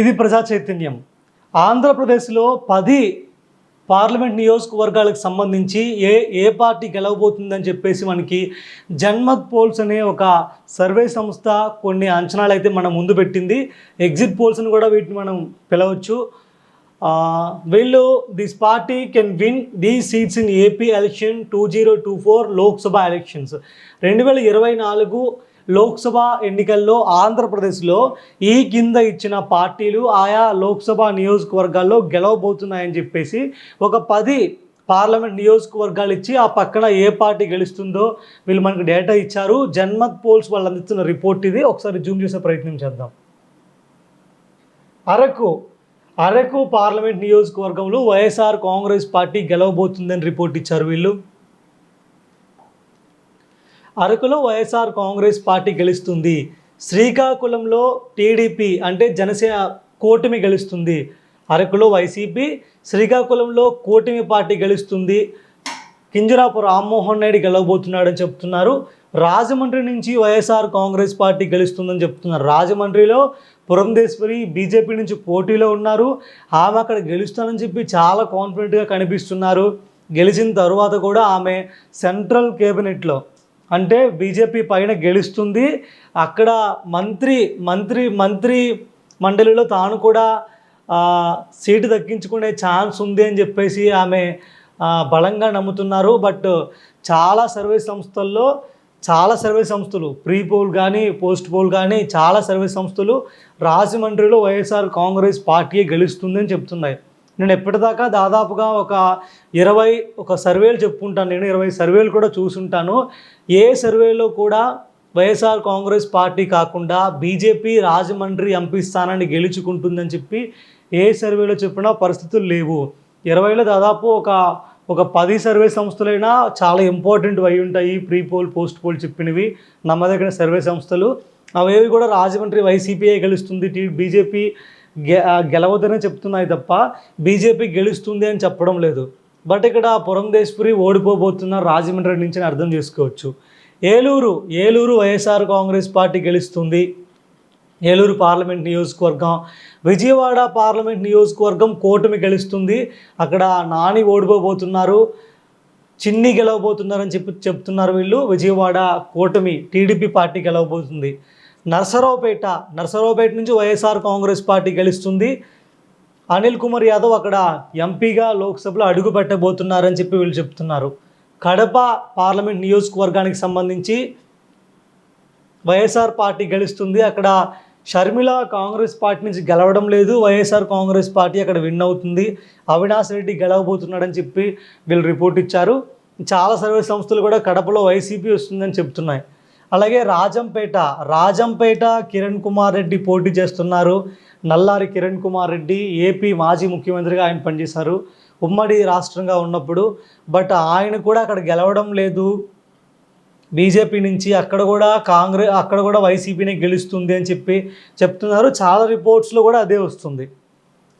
ఇది ప్రజా చైతన్యం. ఆంధ్రప్రదేశ్లో పది పార్లమెంట్ నియోజకవర్గాలకు సంబంధించి ఏ ఏ పార్టీ గెలవబోతుందని చెప్పేసి మనకి జన్మత్ పోల్స్ అనే ఒక సర్వే సంస్థ కొన్ని అంచనాలు అయితే మనం ముందు పెట్టింది. ఎగ్జిట్ పోల్స్ని కూడా వీటిని మనం పిలవచ్చు. వీళ్ళు this party can win the seats in AP election two zero two four Lok Sabha elections రెండు వేల ఇరవై నాలుగు లోక్సభ ఎన్నికల్లో ఆంధ్రప్రదేశ్లో ఈ కింద ఇచ్చిన పార్టీలు ఆయా లోక్సభ నియోజకవర్గాల్లో గెలవబోతున్నాయని చెప్పేసి ఒక పది పార్లమెంట్ నియోజకవర్గాలు ఇచ్చి ఆ పక్కన ఏ పార్టీ గెలుస్తుందో వీళ్ళు మనకు డేటా ఇచ్చారు. జన్మత్ పోల్స్ వాళ్ళు అందిస్తున్న రిపోర్ట్ ఇది. ఒకసారి జూమ్ చేసే ప్రయత్నం చేద్దాం. అరకు అరకు పార్లమెంట్ నియోజకవర్గంలో వైఎస్ఆర్ కాంగ్రెస్ పార్టీ గెలవబోతుందని రిపోర్ట్ ఇచ్చారు వీళ్ళు. అరకులో వైఎస్ఆర్ కాంగ్రెస్ పార్టీ గెలుస్తుంది. శ్రీకాకుళంలో టీడీపీ అంటే జనసేన కూటమి గెలుస్తుంది. అరకులో వైసీపీ శ్రీకాకుళంలో కూటమి పార్టీ గెలుస్తుంది. కింజరాపు రామ్మోహన్ నాయుడు గెలవబోతున్నాడని చెప్తున్నారు. రాజమండ్రి నుంచి వైఎస్ఆర్ కాంగ్రెస్ పార్టీ గెలుస్తుందని చెప్తున్నారు రాజమండ్రిలో పురంధేశ్వరి బీజేపీ నుంచి పోటీలో ఉన్నారు. ఆమె అక్కడ గెలుస్తానని చెప్పి చాలా కాన్ఫిడెంట్గా కనిపిస్తున్నారు. గెలిచిన తరువాత కూడా ఆమె సెంట్రల్ కేబినెట్లో అంటే బీజేపీ పైన గెలుస్తుంది. అక్కడ మంత్రి మంత్రి మంత్రి మండలిలో తాను కూడా సీటు దక్కించుకునే ఛాన్స్ ఉంది అని చెప్పేసి ఆమె బలంగా నమ్ముతున్నారు. బట్ చాలా సర్వే సంస్థల్లో చాలా సర్వే సంస్థలు ప్రీ పోల్ కానీ పోస్ట్ పోల్ కానీ చాలా సర్వే సంస్థలు రాజమండ్రిలో వైఎస్ఆర్ కాంగ్రెస్ పార్టీ గెలుస్తుందని చెప్తున్నాయి. నేను ఎప్పటిదాకా దాదాపుగా ఒక ఇరవై ఒక సర్వేలు చెప్పుకుంటాను నేను ఇరవై సర్వేలు కూడా చూసుంటాను. ఏ సర్వేలో కూడా వైఎస్ఆర్ కాంగ్రెస్ పార్టీ కాకుండా బీజేపీ రాజమండ్రి ఎంపీ స్థానాన్ని గెలుచుకుంటుందని చెప్పి ఏ సర్వేలో చెప్పినా పరిస్థితులు లేవు. ఇరవైలో దాదాపు ఒక ఒక పది సర్వే సంస్థలైనా చాలా ఇంపార్టెంట్ అయి ఉంటాయి ప్రీ పోల్ పోస్ట్ పోల్ చెప్పినవి. నమ్మదగిన సర్వే సంస్థలు. అవేవి కూడా రాజమండ్రి వైసీపీఏ గెలుస్తుంది. టీ బీజేపీ గె గెలవదనే చెప్తున్నాయి తప్ప బీజేపీ గెలుస్తుంది అని చెప్పడం లేదు. బట్ ఇక్కడ పురంధేశ్వరి ఓడిపోబోతున్న రాజమండ్రి నుంచి అర్థం చేసుకోవచ్చు. Eluru Eluru YSR Congress party గెలుస్తుంది. ఏలూరు పార్లమెంట్ నియోజకవర్గం విజయవాడ పార్లమెంట్ నియోజకవర్గం కూటమి గెలుస్తుంది. అక్కడ నాని ఓడిపోబోతున్నారు చిన్ని గెలవబోతున్నారని చెప్పి చెప్తున్నారు వీళ్ళు. విజయవాడ కూటమి టీడీపీ పార్టీ గెలవబోతుంది. నరసరావుపేట నరసరావుపేట నుంచి వైఎస్ఆర్ కాంగ్రెస్ పార్టీ గెలుస్తుంది. అనిల్ కుమార్ యాదవ్ అక్కడ ఎంపీగా లోక్సభలో అడుగు పెట్టబోతున్నారని చెప్పి వీళ్ళు చెప్తున్నారు. కడప పార్లమెంట్ నియోజకవర్గానికి సంబంధించి వైఎస్ఆర్ పార్టీ గెలుస్తుంది. అక్కడ షర్మిల కాంగ్రెస్ పార్టీ నుంచి గెలవడం లేదు. వైఎస్ఆర్ కాంగ్రెస్ పార్టీ అక్కడ విన్ అవుతుంది. అవినాష్ రెడ్డి గెలవబోతున్నాడని చెప్పి వీళ్ళు రిపోర్ట్ ఇచ్చారు. చాలా సర్వే సంస్థలు కూడా కడపలో వైసీపీ వస్తుందని చెప్తున్నాయి. అలాగే రాజంపేట రాజంపేట కిరణ్ కుమార్ రెడ్డి పోటీ చేస్తున్నారు. నల్లారి కిరణ్ కుమార్ రెడ్డి ఏపీ మాజీ ముఖ్యమంత్రిగా ఆయన పనిచేశారు. ఉమ్మడి రాష్ట్రంగా ఉన్నప్పుడు. బట్ ఆయన కూడా అక్కడ గెలవడం లేదు. బీజేపీ నుంచి అక్కడ కూడా కాంగ్రెస్ అక్కడ కూడా వైసీపీనే గెలుస్తుంది అని చెప్పి చెప్తున్నారు. చాలా రిపోర్ట్స్లో కూడా అదే వస్తుంది.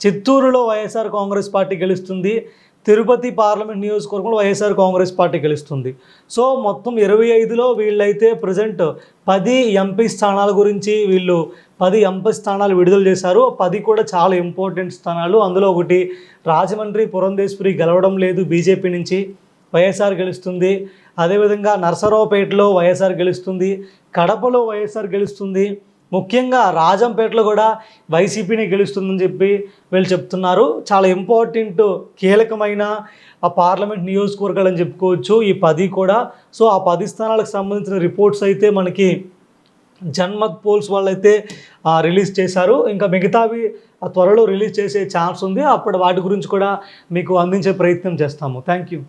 చిత్తూరులో వైఎస్ఆర్ కాంగ్రెస్ పార్టీ గెలుస్తుంది. తిరుపతి పార్లమెంట్ నియోజకవర్గంలో వైఎస్ఆర్ కాంగ్రెస్ పార్టీ గెలుస్తుంది. సో మొత్తం ఇరవై ఐదులో వీళ్ళైతే ప్రజెంట్ పది ఎంపీ స్థానాల గురించి వీళ్ళు పది ఎంపీ స్థానాలు విడుదల చేశారు. పది కూడా చాలా ఇంపార్టెంట్ స్థానాలు. అందులో ఒకటి రాజమండ్రి పురంధేశ్వరి గెలవడం లేదు బీజేపీ నుంచి. వైఎస్ఆర్ గెలుస్తుంది. అదేవిధంగా నర్సరావుపేటలో వైఎస్ఆర్ గెలుస్తుంది కడపలో వైఎస్ఆర్ గెలుస్తుంది ముఖ్యంగా రాజంపేటలో కూడా వైసీపీని గెలుస్తుందని చెప్పి వీళ్ళు చెప్తున్నారు. చాలా ఇంపార్టెంట్ కీలకమైన ఆ పార్లమెంట్ నియోజకవర్గాలు అని చెప్పుకోవచ్చు ఈ పది కూడా. సో ఆ పది స్థానాలకు సంబంధించిన రిపోర్ట్స్ అయితే మనకి జన్మత్ పోల్స్ వాళ్ళైతే రిలీజ్ చేశారు. ఇంకా మిగతావి ఆ త్వరలో రిలీజ్ చేసే ఛాన్స్ ఉంది. అప్పుడు వాటి గురించి కూడా మీకు అందించే ప్రయత్నం చేస్తాము. Thank you